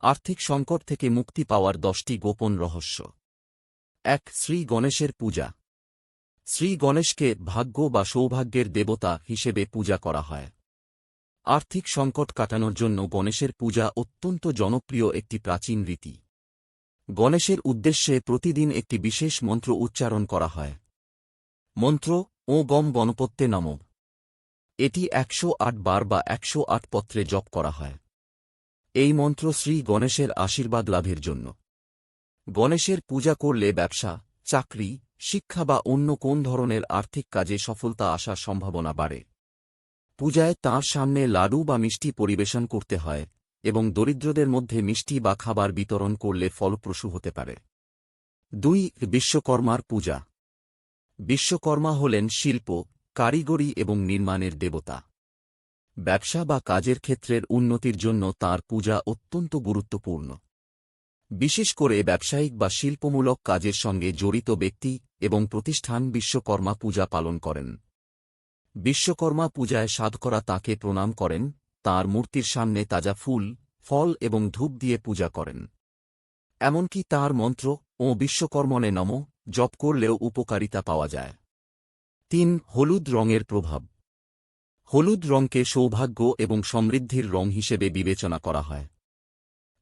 আর্থিক সংকট থেকে মুক্তি পাওয়ার দশটি গোপন রহস্য। এক, শ্রী গণেশের পূজা। শ্রী গণেশকে ভাগ্য বা সৌভাগ্যের দেবতা হিসেবে পূজা করা হয়। আর্থিক সংকট কাটানোর জন্য গণেশের পূজা অত্যন্ত জনপ্রিয় একটি প্রাচীন রীতি। গণেশের উদ্দেশ্যে প্রতিদিন একটি বিশেষ মন্ত্র উচ্চারণ করা হয়। মন্ত্র, ও গম গণপত্যে নম। এটি একশো আট বার বা একশো আট পত্রে জপ করা হয়। এই মন্ত্র শ্রী গণেশের আশীর্বাদ লাভের জন্য। গণেশের পূজা করলে ব্যবসা, চাকরি, শিক্ষা বা অন্য কোন ধরনের আর্থিক কাজে সফলতা আসার সম্ভাবনা বাড়ে। পূজায় তাঁর সামনে লাডু বা মিষ্টি পরিবেশন করতে হয় এবং দরিদ্রদের মধ্যে মিষ্টি বা খাবার বিতরণ করলে ফলপ্রসূ হতে পারে। দুই, বিশ্বকর্মার পূজা। বিশ্বকর্মা হলেন শিল্প, কারিগরি এবং নির্মাণের দেবতা। ব্যবসা বা কাজের ক্ষেত্রের উন্নতির জন্য তার পূজা অত্যন্ত গুরুত্বপূর্ণ। বিশেষ করে ব্যবসায়িক বা শিল্পমূলক কাজের সঙ্গে জড়িত ব্যক্তি এবং প্রতিষ্ঠান বিশ্বকর্মা পূজা পালন করেন। বিশ্বকর্মা পূজায় সাধকরা তাঁকে প্রণাম করেন, তাঁর মূর্তির সামনে তাজা ফুল, ফল এবং ধূপ দিয়ে পূজা করেন। এমনকি তাঁর মন্ত্র, ও বিশ্বকর্মণে নম জপ করলেও উপকারিতা পাওয়া যায়। তিন, হলুদ রঙের প্রভাব। হলুদ রঙকে সৌভাগ্য এবং সমৃদ্ধির রং হিসেবে বিবেচনা করা হয়।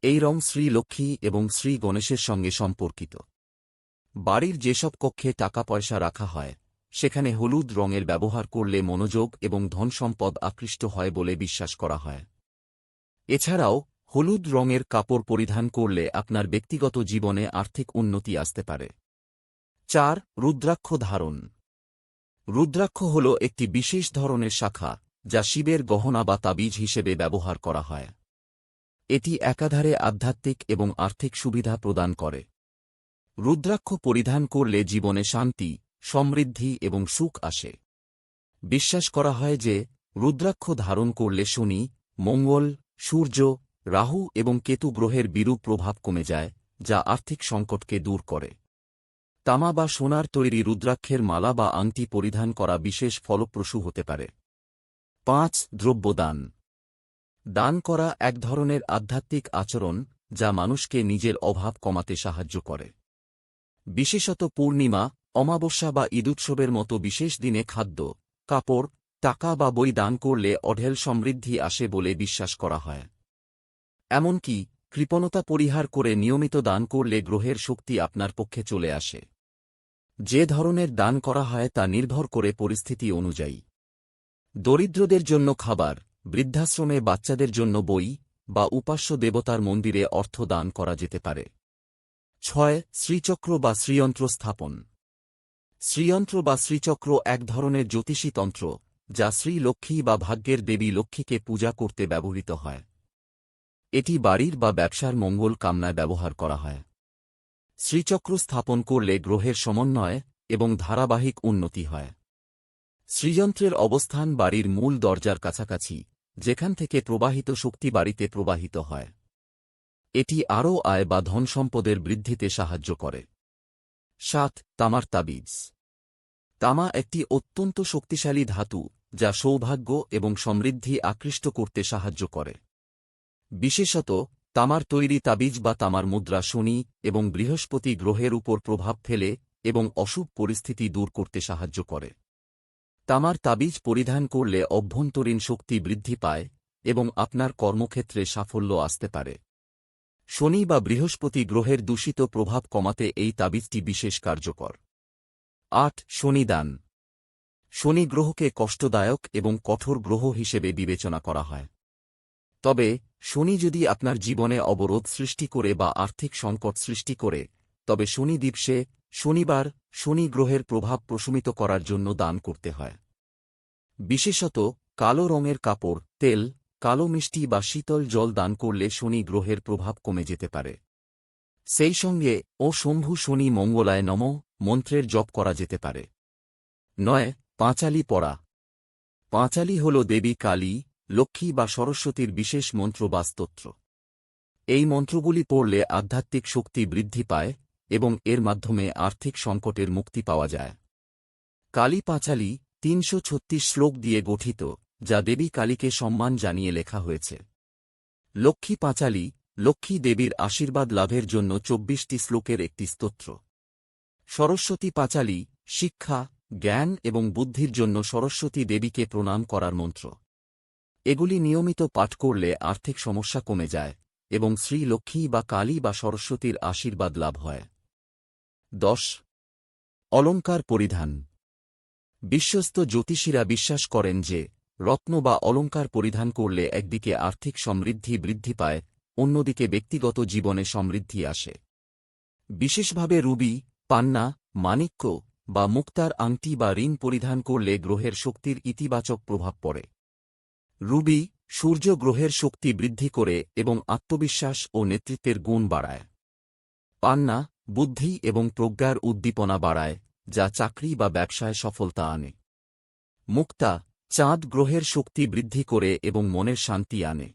এই রং শ্রী লক্ষ্মী এবং শ্রী গণেশের সঙ্গে সম্পর্কিত। বাড়ির যেসব কক্ষে টাকা পয়সা রাখা হয়, সেখানে হলুদ রঙের ব্যবহার করলে মনোযোগ এবং ধনসম্পদ আকৃষ্ট হয় বলে বিশ্বাস করা হয়। এছাড়াও, হলুদ রঙের কাপড় পরিধান করলে আপনার ব্যক্তিগত জীবনে আর্থিক উন্নতি আসতে পারে। চার, রুদ্রাক্ষ ধারণ। রুদ্রাক্ষ হল একটি বিশেষ ধরনের শাখা, যা শিবের গহনা বা তাবিজ হিসেবে ব্যবহার করা হয়। এটি একাধারে আধ্যাত্মিক এবং আর্থিক সুবিধা প্রদান করে। রুদ্রাক্ষ পরিধান করলে জীবনে শান্তি, সমৃদ্ধি এবং সুখ আসে। বিশ্বাস করা হয় যে, রুদ্রাক্ষ ধারণ করলে শনি, মঙ্গল, সূর্য, রাহু এবং কেতু গ্রহের বিরূপ প্রভাব কমে যায়, যা আর্থিক সংকটকে দূর করে। তামা বা সোনার তৈরি রুদ্রাক্ষের মালা বা আংটি পরিধান করা বিশেষ ফলপ্রসূ হতে পারে। পাঁচ, দ্রব্যদান। দান করা এক ধরনের আধ্যাত্মিক আচরণ যা মানুষকে নিজের অভাব কমাতে সাহায্য করে। বিশেষত পূর্ণিমা, অমাবস্যা বা ঈদুৎসবের মতো বিশেষ দিনে খাদ্য, কাপড়, টাকা বা বই দান করলে অঢেল সমৃদ্ধি আসে বলে বিশ্বাস করা হয়। এমনকি কৃপণতা পরিহার করে নিয়মিত দান করলে গ্রহের শক্তি আপনার পক্ষে চলে আসে। যে ধরনের দান করা হয় তা নির্ভর করে পরিস্থিতি অনুযায়ী। দরিদ্রদের জন্য খাবার, বৃদ্ধাশ্রমে বাচ্চাদের জন্য বই বা উপাস্য দেবতার মন্দিরে অর্থ দান করা যেতে পারে। ছয়, শ্রীচক্র বা শ্রীযন্ত্র স্থাপন। শ্রীযন্ত্র বা শ্রীচক্র এক ধরনের জ্যোতিষী তন্ত্র, যা শ্রী লক্ষ্মী বা ভাগ্যের দেবী লক্ষ্মীকে পূজা করতে ব্যবহৃত হয়। এটি বাড়ির বা ব্যবসার মঙ্গল কামনায় ব্যবহার করা হয়। শ্রীচক্র স্থাপন করলে গ্রহের সমন্বয় এবং ধারাবাহিক উন্নতি হয়। শ্রীযন্ত্রের অবস্থান বাড়ির মূল দরজার কাছাকাছি, যেখান থেকে প্রবাহিত শক্তি বাড়িতে প্রবাহিত হয়। এটি আরও আয় বা ধনসম্পদের বৃদ্ধিতে সাহায্য করে। সাত, তামার তাবিজ। তামা একটি অত্যন্ত শক্তিশালী ধাতু, যা সৌভাগ্য এবং সমৃদ্ধি আকৃষ্ট করতে সাহায্য করে। বিশেষত তামার তৈরি তাবিজ বা তামার মুদ্রা শনি এবং বৃহস্পতি গ্রহের উপর প্রভাব ফেলে এবং অশুভ পরিস্থিতি দূর করতে সাহায্য করে। তামার তাবিজ পরিধান করলে অভ্যন্তরীণ শক্তি বৃদ্ধি পায় এবং আপনার কর্মক্ষেত্রে সাফল্য আসতে পারে। শনি বা বৃহস্পতি গ্রহের দূষিত প্রভাব কমাতে এই তাবিজটি বিশেষ কার্যকর। আট, শনিদান। শনি গ্রহকে কষ্টদায়ক এবং কঠোর গ্রহ হিসেবে বিবেচনা করা হয়। তবে শনি যদি আপনার জীবনে অবরোধ সৃষ্টি করে বা আর্থিক সংকট সৃষ্টি করে, তবে শনি দিবসে শনিবার, শনি গ্রহের প্রভাব প্রশমিত করার জন্য দান করতে হয়। বিশেষত, কালো রঙের কাপড়, তেল, কালো মিষ্টি বা শীতল জল দান করলে শনি গ্রহের প্রভাব কমে যেতে পারে। সেই সঙ্গে, ও শম্ভু শনি মঙ্গলায় নম, মন্ত্রের জপ করা যেতে পারে। নয়, পাঁচালি পড়া। পাঁচালি হল দেবী কালী লক্ষ্মী বা সরস্বতীর বিশেষ মন্ত্র বা স্তোত্র। এই মন্ত্রগুলি পড়লে আধ্যাত্মিক শক্তি বৃদ্ধি পায় এবং এর মাধ্যমে আর্থিক সংকটের মুক্তি পাওয়া যায়। কালী পাঁচালী তিনশো ছত্রিশ শ্লোক দিয়ে গঠিত, যা দেবী কালীকে সম্মান জানিয়ে লেখা হয়েছে। লক্ষ্মী পাঁচালী, লক্ষ্মী দেবীর আশীর্বাদ লাভের জন্য চব্বিশটি শ্লোকের একটি স্তোত্র। সরস্বতী পাঁচালী, শিক্ষা, জ্ঞান এবং বুদ্ধির জন্য সরস্বতী দেবীকে প্রণাম করার মন্ত্র। এগুলি নিয়মিত পাঠ করলে আর্থিক সমস্যা কমে যায় এবং শ্রী লক্ষ্মী বা কালী বা সরস্বতীর আশীর্বাদ লাভ হয়। দশ। অলঙ্কার পরিধান। বিশ্বস্ত জ্যোতিষীরা বিশ্বাস করেন যে, রত্ন বা অলঙ্কার পরিধান করলে একদিকে আর্থিক সমৃদ্ধি বৃদ্ধি পায়, অন্যদিকে ব্যক্তিগত জীবনে সমৃদ্ধি আসে। বিশেষভাবে রুবি, পান্না, মাণিক্য বা মুক্তার আংটি বা রিং পরিধান করলে গ্রহের শক্তির ইতিবাচক প্রভাব পড়ে। রুবি সূর্য গ্রহের শক্তি বৃদ্ধি করে এবং আত্মবিশ্বাস ও নেতৃত্বের গুণ বাড়ায়। পান্না, বুদ্ধি এবং প্রজ্ঞার উদ্দীপনা বাড়ায়, যা চাকরি বা ব্যবসায় সফলতা আনে। মুক্তা, চাঁদ গ্রহের শক্তি বৃদ্ধি করে এবং মনের শান্তি আনে।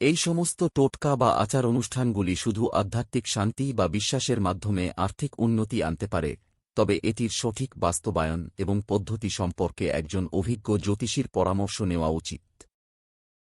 এই সমস্ত টোটকা বা আচার অনুষ্ঠানগুলি শুধু আধ্যাত্মিক শান্তি বা বিশ্বাসের মাধ্যমে আর্থিক উন্নতি আনতে পারে তবে এটির সঠিক বাস্তবায়ন এবং পদ্ধতি সম্পর্কে একজন অভিজ্ঞ জ্যোতিষীর পরামর্শ নেওয়া উচিত।